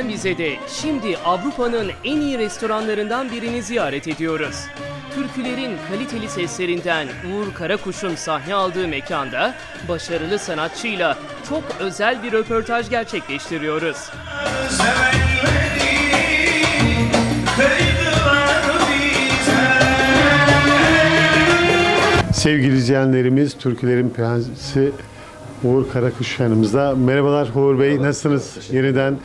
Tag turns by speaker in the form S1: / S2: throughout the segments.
S1: Gelen bize de şimdi Avrupa'nın en iyi restoranlarından birini ziyaret ediyoruz. Türkülerin kaliteli seslerinden Uğur Karakuş'un sahne aldığı mekanda başarılı sanatçıyla çok özel bir röportaj gerçekleştiriyoruz.
S2: Sevgili izleyenlerimiz, Türkülerin Prensi Uğur Karakuş yanımızda. Merhabalar Uğur Bey, nasılsınız? Yeniden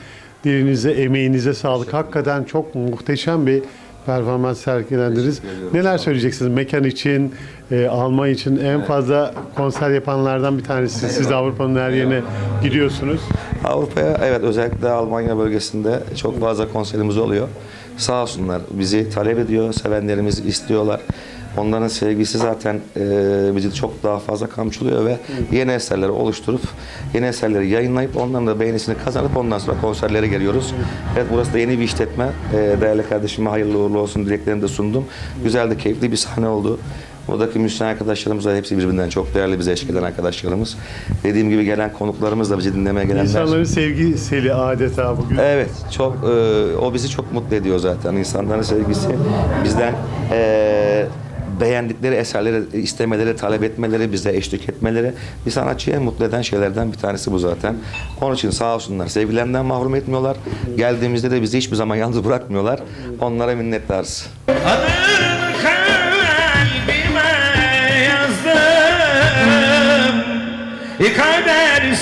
S2: dilinize, emeğinize sağlık. Hakikaten çok muhteşem bir performans sergilendiniz. Neler söyleyeceksiniz mekan için, e, Alman için en fazla konser yapanlardan bir tanesi. Siz de Avrupa'nın her yerine gidiyorsunuz.
S3: Avrupa'ya evet özellikle Almanya bölgesinde çok fazla konserimiz oluyor. Sağ olsunlar bizi talep ediyor, sevenlerimiz istiyorlar. Onların sevgisi zaten e, bizi çok daha fazla kamçılıyor ve yeni eserleri oluşturup yeni eserleri yayınlayıp onların da beğenisini kazanıp ondan sonra konserlere geliyoruz. Evet burası da yeni bir işletme. E, değerli kardeşime hayırlı uğurlu olsun dileklerimi de sundum. Güzel de keyifli bir sahne oldu. Buradaki müzisyen arkadaşlarımız da hepsi birbirinden çok değerli bize eşlik eden arkadaşlarımız. Dediğim gibi gelen konuklarımız da bizi dinlemeye gelenler.
S2: İnsanların sevgi seli adeta bugün.
S3: Evet, çok e, o bizi çok mutlu ediyor zaten. İnsanların sevgisi bizden e, beğendikleri eserleri istemeleri, talep etmeleri, bize eşlik etmeleri bir sanatçıyı en mutlu eden şeylerden bir tanesi bu zaten. Onun için sağ olsunlar. Sevgilerinden mahrum etmiyorlar. Geldiğimizde de bizi hiçbir zaman yalnız bırakmıyorlar. Onlara minnettarız.
S4: Kalbime yazdım Kader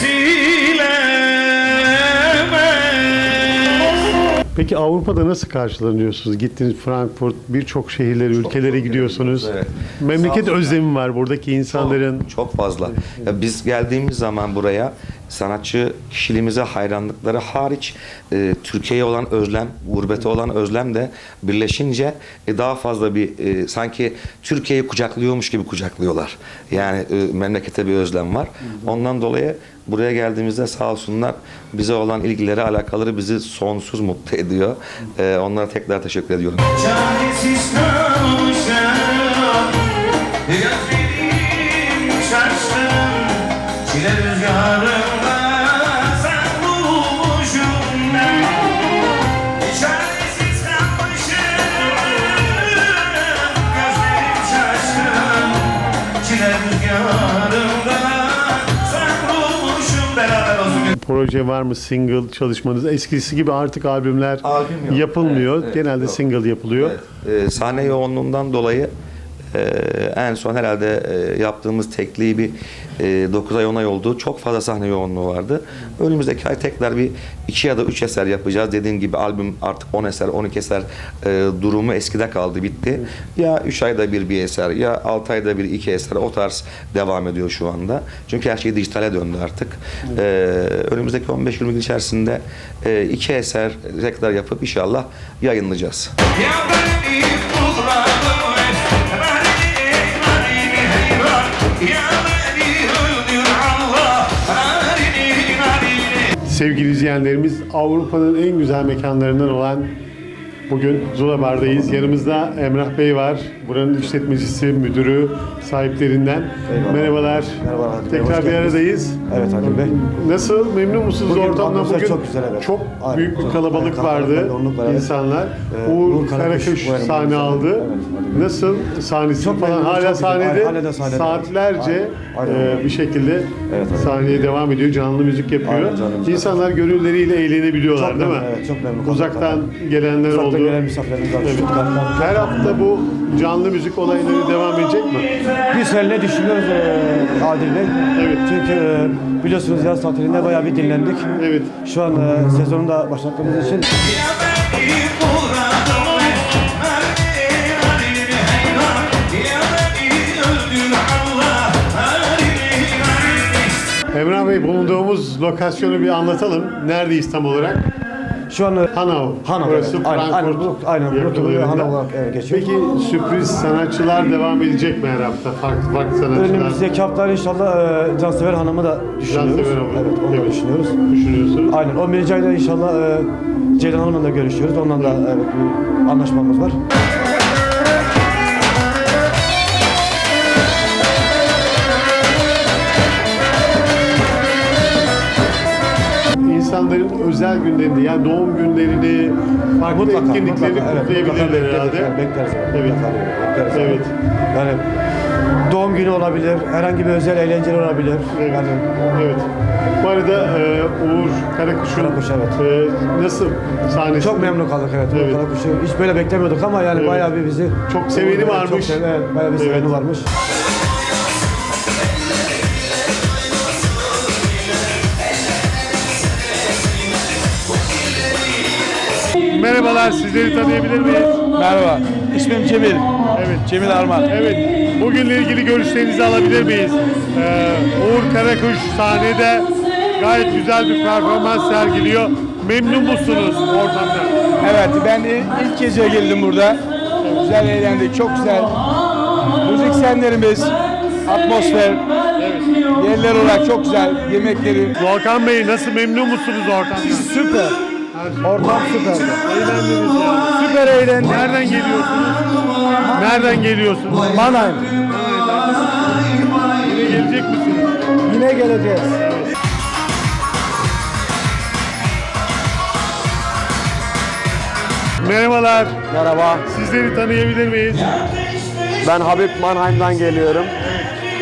S2: Peki Avrupa'da nasıl karşılanıyorsunuz? Gittiniz Frankfurt, birçok şehirlere, ülkelere gidiyorsunuz.
S3: Evet.
S2: Memleket özlemi var buradaki insanların.
S3: Çok, çok fazla. Ya biz geldiğimiz zaman buraya sanatçı kişiliğimize hayranlıkları hariç e, Türkiye'ye olan özlem, gurbete olan özlem de birleşince e, daha fazla bir e, sanki Türkiye'yi kucaklıyormuş gibi kucaklıyorlar. Yani e, memlekete bir özlem var. Ondan dolayı buraya geldiğimizde sağ olsunlar bize olan ilgileri, alakaları bizi sonsuz mutlu ediyor. E, onlara tekrar teşekkür ediyorum.
S4: Çaresiz
S2: Proje var mı? Single çalışmanız? Eskisi gibi artık albümler
S3: Albüm yok.
S2: yapılmıyor.
S3: Evet, evet,
S2: Genelde
S3: yok.
S2: single yapılıyor.
S3: Evet, e, sahne yoğunluğundan dolayı e, en son herhalde e, yaptığımız tekliği bir e, 9 ay 10 ay oldu. Çok fazla sahne yoğunluğu vardı. Önümüzdeki ay tekrar bir 2 ya da 3 eser yapacağız. Dediğim gibi albüm artık 10 eser 12 eser e, durumu eskide kaldı bitti. Ya 3 ayda bir bir eser ya 6 ayda bir iki eser o tarz devam ediyor şu anda. Çünkü her şey dijitale döndü artık. E, önümüzdeki 15 gün içerisinde e, iki eser tekrar yapıp inşallah yayınlayacağız.
S4: Ya beni
S2: Sevgili izleyenlerimiz Avrupa'nın en güzel mekanlarından olan bugün Zula Bar'dayız. Yanımızda Emrah Bey var. Buranın işletmecisi, müdürü, sahiplerinden.
S5: Eyvallah.
S2: Merhabalar.
S5: Merhaba Hakim Bey,
S2: Tekrar bir
S5: geldiniz.
S2: aradayız.
S5: Evet Hakim Bey.
S2: Nasıl? Memnun musunuz
S5: Bugün
S2: ortamda
S5: atmosfer
S2: bugün?
S5: çok güzel, evet.
S2: Çok
S5: Aynen.
S2: büyük bir kalabalık
S5: evet,
S2: vardı.
S5: kalabalık, yoğunluk var, evet.
S2: insanlar.
S5: Ee,
S2: Uğur
S5: Uğur Karakuş
S2: Karakuş
S5: bu arada
S2: sahne aldı.
S5: Evet, Bey.
S2: Nasıl? Sahnesi
S5: Çok
S2: falan
S5: memnunum,
S2: hala
S5: güzel.
S2: sahnede.
S5: Hala da sahnede.
S2: Saatlerce
S5: Aynen. Aynen.
S2: e, bir şekilde
S5: Evet,
S2: sahneye devam ediyor. Canlı müzik yapıyor.
S5: Aynen, canlı müzik.
S2: İnsanlar gönülleriyle eğlenebiliyorlar
S5: Çok
S2: değil mi?
S5: memnun, evet, çok memnun.
S2: Uzaktan gelenler
S5: Uzaktan
S2: oldu.
S5: Gelen misafirlerimiz var.
S2: Evet. Her hafta bu canlı müzik olayları devam edecek mi?
S5: Bir sene düşünüyoruz e, Adil Bey.
S2: Evet.
S5: Çünkü e, biliyorsunuz yaz tatilinde bayağı bir dinlendik.
S2: Evet.
S5: Şu an e, sezonun da başlattığımız için
S2: Emrah Bey bulunduğumuz lokasyonu bir anlatalım. Neredeyiz tam olarak?
S5: Şu an
S2: Hanau.
S5: Hanau,
S2: Burası
S5: evet.
S2: Frankfurt.
S5: aynen, aynen. Hanau olarak, evet, geçiyor.
S2: Peki sürpriz sanatçılar devam edecek mi her hafta? Farklı farklı sanatçılar
S5: önümüzdeki haftalar inşallah e, Cansever Hanım'ı da düşünüyoruz.
S2: Cansever Hanım.
S5: Evet, onu da
S2: Evet.
S5: düşünüyoruz.
S2: düşünüyorsunuz.
S5: Aynen. 11. ayda inşallah e, Ceylan Hanım'la da görüşüyoruz. Ondan da evet, bir anlaşmamız var.
S2: İnsanların özel günlerinde yani doğum günlerini, farklı
S5: Mutlaka,
S2: etkinliklerini
S5: mutlaka, evet,
S2: kutlayabilirler
S5: mutlaka
S2: herhalde.
S5: bekleriz, Bekleriz.
S2: Evet.
S5: bekleriz.
S2: Evet.
S5: Yani doğum günü olabilir, herhangi bir özel eğlenceli olabilir.
S2: Evet.
S5: Yani
S2: evet. Bu arada e, Uğur Karakuş'un
S5: Karakuş, evet.
S2: e, nasıl sahnesi?
S5: çok memnun kaldık evet.
S2: Evet.
S5: evet. Kuşu hiç böyle beklemiyorduk ama yani
S2: Evet.
S5: bayağı bir bizi
S2: Çok seveni
S5: Evet,
S2: varmış.
S5: Çok sev- evet, bayağı bir seveni
S2: Evet.
S5: varmış.
S2: Merhabalar, sizleri tanıyabilir miyiz?
S6: Merhaba, ismim Cemil.
S2: Evet.
S6: Cemil Arman.
S2: Evet, bugünle ilgili görüşlerinizi alabilir miyiz? Ee, Uğur Karakuş sahnede gayet güzel bir performans sergiliyor. Memnun musunuz ortamdan?
S6: Evet, ben il- ilk kez geldim burada. Güzel eğlendik, çok güzel. Müzisyenlerimiz, atmosfer, yerler olarak çok güzel. Yemekleri
S2: Volkan Bey nasıl memnun musunuz ortamdan?
S6: süper. Ortam süper.
S2: Eğlendiniz yani.
S6: Süper eğlendik.
S2: Nereden geliyorsunuz? Nereden geliyorsunuz?
S6: Mannheim.
S2: Yine gelecek misiniz?
S6: Yine geleceğiz.
S2: Merhabalar,
S7: Merhaba,
S2: sizleri tanıyabilir miyiz?
S7: ben Habib Mannheim'dan geliyorum.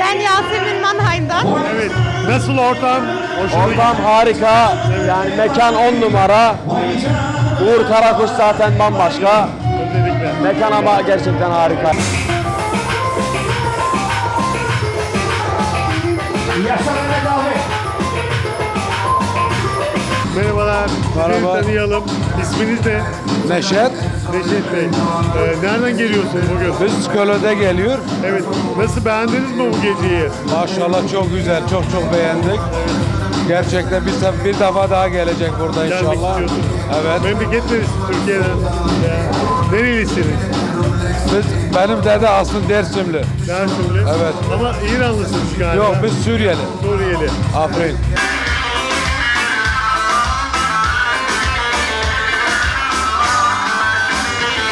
S8: Ben Yasemin Mannheim'dan.
S2: Evet, nasıl ortam? Hoşuna
S7: Ortam harika, yani mekan on numara. Uğur Karakuş zaten bambaşka.
S2: Özellikle.
S7: Mekan ama gerçekten harika.
S2: Merhabalar, sizleri
S6: Merhaba.
S2: tanıyalım. İsminiz ne?
S6: Neşet,
S2: Neşet Bey. Ee, nereden geliyorsunuz bugün?
S6: biz Kölö'de geliyor.
S2: Evet, nasıl beğendiniz mi bu geceyi?
S6: Maşallah çok güzel, çok çok beğendik. Gerçekten bir, sef- bir defa daha gelecek burada
S2: Gelmek
S6: inşallah.
S2: istiyorsunuz.
S6: Evet.
S2: Memleket neresi Türkiye'den? Ya, nerelisiniz?
S6: Biz, benim dede aslında Dersimli.
S2: Dersimli.
S6: Evet.
S2: Ama İranlısınız galiba.
S6: Yok biz Suriyeli.
S2: Suriyeli.
S6: Afrin.